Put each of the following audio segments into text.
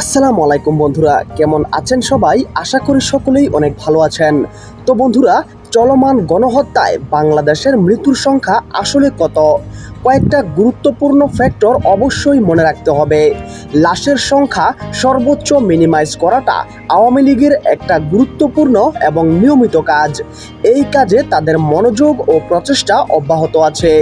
আসসালামু আলাইকুম বন্ধুরা, কেমন আছেন সবাই? আশা করি সকলেই অনেক ভালো আছেন। তো বন্ধুরা, চলমান গণহত্যায় বাংলাদেশের মৃত্যুর সংখ্যা আসলে কত? কয়েকটা গুরুত্বপূর্ণ ফ্যাক্টর অবশ্যই মনে রাখতে হবে। লাশের সংখ্যা সর্বোচ্চ মিনিমাইজ করাটা আওয়ামী লীগের একটা গুরুত্বপূর্ণ এবং নিয়মিত কাজ। এই কাজে তাদের মনোযোগ ও প্রচেষ্টা অব্যাহত আছে।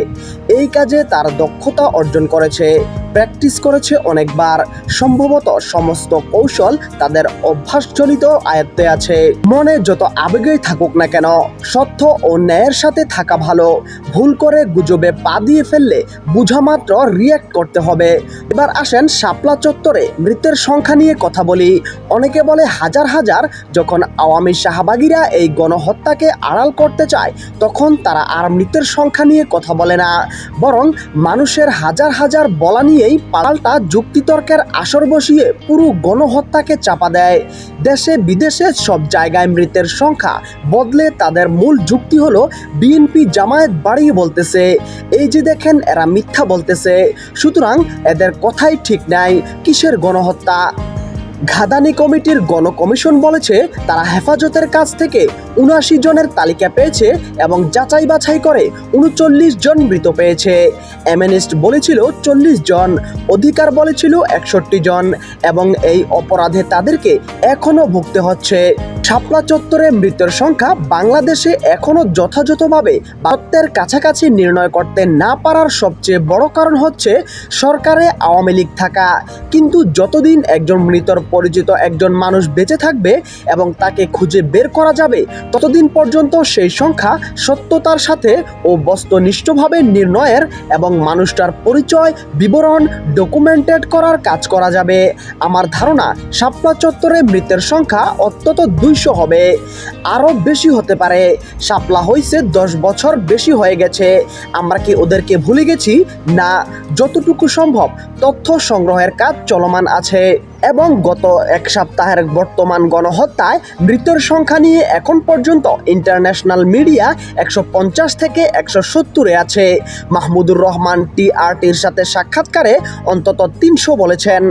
এই কাজে তার দক্ষতা অর্জন করেছে। প্র্যাকটিস করেছে অনেকবার। সম্ভবত সমস্ত কৌশল তাদের অভ্যাসজনিত আয়ত্তে আছে। মনে যত আবেগেই থাকুক না কেন, সত্য ও ন্যায়ের সাথে থাকা ভালো। ভুল করে গুজবে পা দিয়ে ফেললে বুঝা মাত্র রিয়্যাক্ট করতে হবে। এবার আসেন শাপলা চত্বরে মৃতের সংখ্যা নিয়ে কথা বলি। অনেকে বলে হাজার হাজার। যখন আওয়ামী শাহবাগীরা এই গণহত্যাকে আড়াল করতে চায়, তখন তারা আর মৃতের সংখ্যা নিয়ে কথা বলে না। বরং মানুষের হাজার হাজার বলা নিয়েই পাল্টা যুক্তিতর্কের আসর বসিয়ে পুরো গণহত্যাকে চাপা দেয়। দেশে বিদেশে সব জায়গায় মৃতের সংখ্যা বদলে তাদের মূল যুক্তি হলো বিএনপি জামায়াত বাড়িয়ে বলতেছে। এই যে দেখেন, এরা মিথ্যা বলতেছে। সুতরাং এদের কথাই ঠিক নাই, কিসের গণহত্যা? ঘাদানি কমিটির গণকমিশন বলেছে, তারা হেফাজতের কাছ থেকে উনআশি জনের তালিকা পেয়েছে এবং যাচাই বাছাই করে উনচল্লিশ জন মৃত পেয়েছে। এমএনএস্ট বলেছিল চল্লিশ জন, অধিকার বলেছিল একষট্টি জন এবং এই অপরাধে তাদেরকে এখনও ভুগতে হচ্ছে। শাপলা চত্বরে মৃতের সংখ্যা বাংলাদেশে এখনও যথাযথভাবে ভারতের কাছাকাছি নির্ণয় করতে না পারার সবচেয়ে বড় কারণ হচ্ছে সরকারে আওয়ামী লীগ থাকা। কিন্তু যতদিন একজন মৃতর পরিচিত একজন মানুষ বেঁচে থাকবে এবং তাকে খুঁজে বের করা যাবে, ততদিন পর্যন্ত সেই সংখ্যা সত্যতার সাথে ও বস্তুনিষ্ঠভাবে নির্ণয়ের এবং মানুষটার পরিচয়, বিবরণ, ডকুমেন্টেড করার কাজ করা যাবে। আমার ধারণা, শাপলা চত্বরে মৃতের সংখ্যা অন্তত দুইশো হবে। আরও বেশি হতে পারে। শাপলা হয়েছে দশ বছর বেশি হয়ে গেছে। আমরা কি ওদেরকে ভুলে গেছি? না, যতটুকু সম্ভব তথ্য সংগ্রহের কাজ চলমান আছে এবং গত এক সপ্তাহের বর্তমান গণহত্যায় মৃতের সংখ্যা নিয়ে এখন পর্যন্ত ইন্টারন্যাশনাল মিডিয়া একশো পঞ্চাশ থেকে একশো সত্তরে আছে। মাহমুদুর রহমান টিআরটির সাথে সাক্ষাৎকারে অন্তত তিনশো বলেছেন।